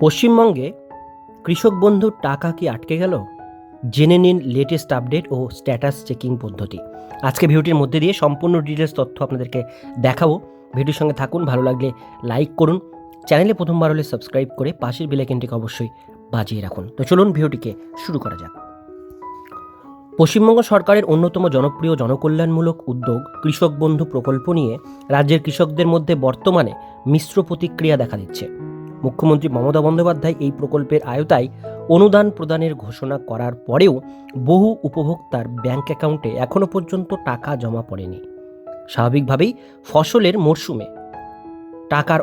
পশ্চিমবঙ্গে কৃষক বন্ধুর টাকা কি আটকে গেল? জেনে নিন লেটেস্ট আপডেট ও স্ট্যাটাস চেকিং পদ্ধতি। আজকে ভিডিওটির মধ্যে দিয়ে সম্পূর্ণ ডিটেলস তথ্য আপনাদেরকে দেখাবো। ভিডিওর সঙ্গে থাকুন, ভালো লাগলে লাইক করুন। চ্যানেলে প্রথমবার হলে সাবস্ক্রাইব করে পাশের বেলাইকেনটিকে অবশ্যই বাজিয়ে রাখুন। তো চলুন ভিডিওটিকে শুরু করা যাক। পশ্চিমবঙ্গ সরকারের অন্যতম জনপ্রিয় জনকল্যাণমূলক উদ্যোগ কৃষক বন্ধু প্রকল্প নিয়ে রাজ্যের কৃষকদের মধ্যে বর্তমানে মিশ্র প্রতিক্রিয়া দেখা দিচ্ছে। মুখ্যমন্ত্রী মমতা বন্দ্যোপাধ্যায় এই প্রকল্পের আয়তায় অনুদান প্রদানের ঘোষণা করার পরেও বহু উপভোক্তার ব্যাংক অ্যাকাউন্টে এখনও পর্যন্ত টাকা জমা পড়েনি। স্বাভাবিকভাবেই ফসলের মরশুমে টাকার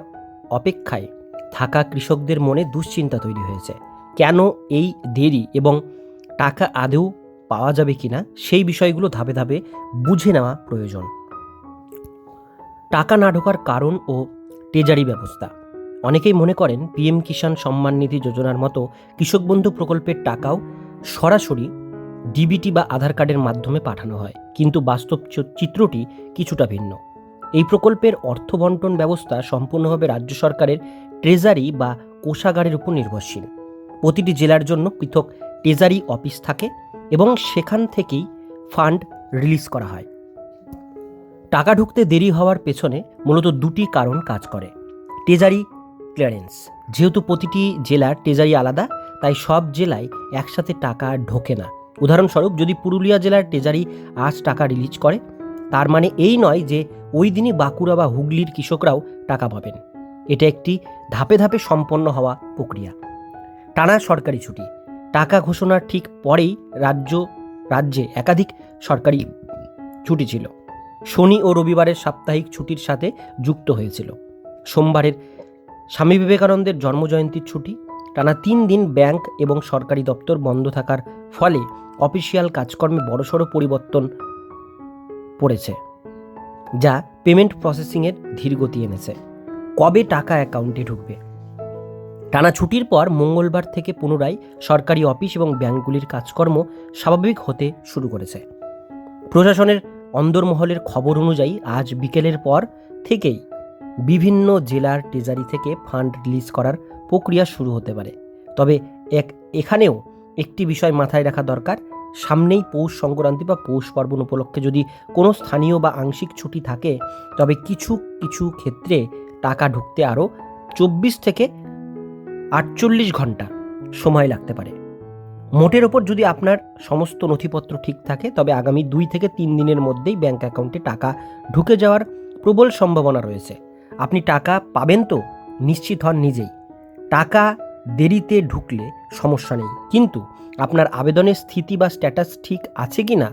অপেক্ষায় থাকা কৃষকদের মনে দুশ্চিন্তা তৈরি হয়েছে। কেন এই দেরি এবং টাকা আদৌ পাওয়া যাবে কিনা সেই বিষয়গুলো ধাপে ধাপে বুঝে নেওয়া প্রয়োজন। টাকা না ঢোকার কারণ ও ট্রেজারি ব্যবস্থা। অনেকেই মনে করেন পিএম কিষাণ সম্মান নিধি যোজনার মতো কৃষক বন্ধু প্রকল্পের টাকাও সরাসরি ডিবিটি বা আধার কার্ডের মাধ্যমে পাঠানো হয়। কিন্তু বাস্তব চিত্রটি কিছুটা ভিন্ন। এই প্রকল্পের অর্থ বন্টন ব্যবস্থা সম্পূর্ণভাবে রাজ্য সরকারের ট্রেজারি বা কোষাগারের উপর নির্ভরশীল। প্রতিটি জেলার জন্য পৃথক ট্রেজারি অফিস থাকে এবং সেখান থেকেই ফান্ড রিলিজ করা হয়। টাকা ঢুকতে দেরি হওয়ার পেছনে মূলত দুটি কারণ কাজ করে। Treasury clearance. যেহেতু প্রতিটি জেলার ট্রেজারি আলাদা, তাই সব জেলায় একসাথে টাকা ঢোকে না। উদাহরণস্বরূপ, যদি পুরুলিয়া জেলার ট্রেজারি আজ টাকা রিলিজ করে, তার মানে এই নয় যে ওই দিনই বাঁকুড়া বা হুগলির কৃষকরাও টাকা পাবেন। এটা একটি ধাপে ধাপে সম্পন্ন হওয়া প্রক্রিয়া। টানা সরকারি ছুটি। টাকা ঘোষণার ঠিক পরেই রাজ্য, রাজ্যে একাধিক সরকারি ছুটি ছিল। শনি ও রবিবারের সাপ্তাহিক ছুটির সাথে যুক্ত হয়েছিল। সোমবারের স্বামী বিবেকানন্দের জন্মজয়ন্তীর ছুটি, টানা তিন দিন ব্যাংক এবং সরকারি দপ্তর বন্ধ থাকার ফলে অফিসিয়াল কাজকর্মে বড়সড় পরিবর্তন পড়েছে, যা পেমেন্ট প্রসেসিংয়ের ধীরগতি এনেছে। কবে টাকা অ্যাকাউন্টে ঢুকবে? টানা ছুটির পর মঙ্গলবার থেকে পুনরায় সরকারি অফিস এবং ব্যাংকগুলির কাজকর্ম স্বাভাবিক হতে শুরু করেছে। প্রশাসনের অন্দরমহলের খবর অনুযায়ী আজ বিকেলের পর থেকেই বিভিন্ন জেলার ট্রেজারি থেকে ফান্ড রিলিজ করার প্রক্রিয়া শুরু হতে পারে। তবে এক, এখানেও একটি বিষয় মাথায় রাখা দরকার। সামনেই পৌষ সংক্রান্তি বা পৌষ পার্বণ উপলক্ষে যদি কোনো স্থানীয় বা আংশিক ছুটি থাকে, তবে কিছু কিছু ক্ষেত্রে টাকা ঢুকতে আরও চব্বিশ থেকে আটচল্লিশ ঘণ্টা সময় লাগতে পারে। মোটের ওপর যদি আপনার সমস্ত নথিপত্র ঠিক থাকে, তবে আগামী দুই থেকে তিন দিনের মধ্যেই ব্যাঙ্ক অ্যাকাউন্টে টাকা ঢুকে যাওয়ার প্রবল সম্ভাবনা রয়েছে। আপনি টাকা পাবেন তো? নিশ্চিত হন নিজেই। টাকা দেরিতে ঢুকলে সমস্যা নেই। কিন্তু আপনার আবেদনের স্থিতি বা স্ট্যাটাস ঠিক আছে কি না,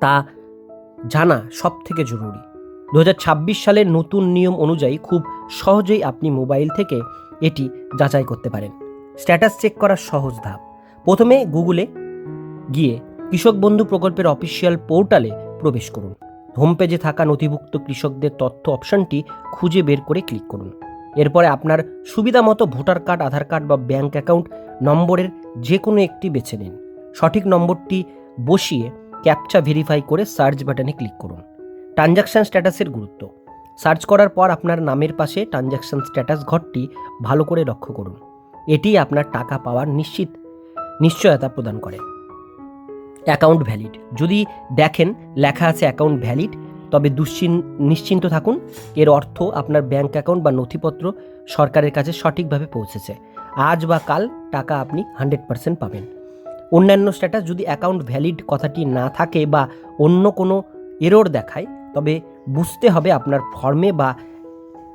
তা জানা সব থেকে জরুরি। দু হাজার ছাব্বিশ সালের নতুন নিয়ম অনুযায়ী খুব সহজেই আপনি মোবাইল থেকে এটি যাচাই করতে পারেন। স্ট্যাটাস চেক করার সহজ ধাপ। প্রথমে গুগলে গিয়ে কৃষক বন্ধু প্রকল্পের অফিসিয়াল পোর্টালে প্রবেশ করুন। হোম পেজে থাকা নথিভুক্ত কৃষকদের তথ্য অপশনটি খুঁজে বের করে ক্লিক করুন। এরপরে আপনার সুবিধা মতো ভোটার কার্ড, আধার কার্ড বা ব্যাংক অ্যাকাউন্ট নম্বরের যে কোনো একটি বেছে নিন। সঠিক নম্বরটি বসিয়ে ক্যাপচা ভেরিফাই করে সার্চ বাটনে ক্লিক করুন। ট্রানজাকশান স্ট্যাটাসের গুরুত্ব। সার্চ করার পর আপনার নামের পাশে ট্রানজাকশান স্ট্যাটাস ঘরটি ভালো করে লক্ষ্য করুন। এটি আপনার টাকা পাওয়ার নিশ্চিত নিশ্চয়তা প্রদান করে। Account valid. যদি দেখেন লেখা আছে অ্যাকাউন্ট ভ্যালিড, তবে দুশ্চিন নিশ্চিন্ত থাকুন, এর অর্থ আপনার ব্যাঙ্ক অ্যাকাউন্ট বা নথিপত্র সরকারের কাছে সঠিকভাবে পৌঁছেছে। আজ বা কাল টাকা আপনি হান্ড্রেড পার্সেন্ট পাবেন। অন্যান্য স্ট্যাটাস, যদি অ্যাকাউন্ট ভ্যালিড কথাটি না থাকে বা অন্য কোনো এরর দেখায়, তবে বুঝতে হবে আপনার ফর্মে বা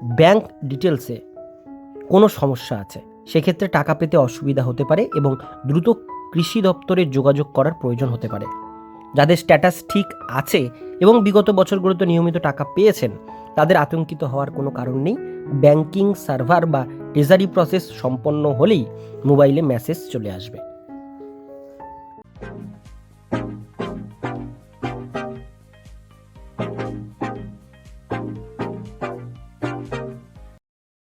ব্যাংক ডিটেলসে কোনো সমস্যা আছে। সেক্ষেত্রে টাকা পেতে অসুবিধা হতে পারে এবং দ্রুত কৃষি দপ্তরে যোগাযোগ করার প্রয়োজন হতে পারে। যাদের স্ট্যাটাস ঠিক আছে এবং বিগত বছরগুলোতে নিয়মিত টাকা পেয়েছেন, তাদের আতঙ্কিত হওয়ার কোনো কারণ নেই। ব্যাংকিং সার্ভার বা ট্রেজারি প্রসেস সম্পন্ন হলেই মোবাইলে মেসেজ চলে আসবে।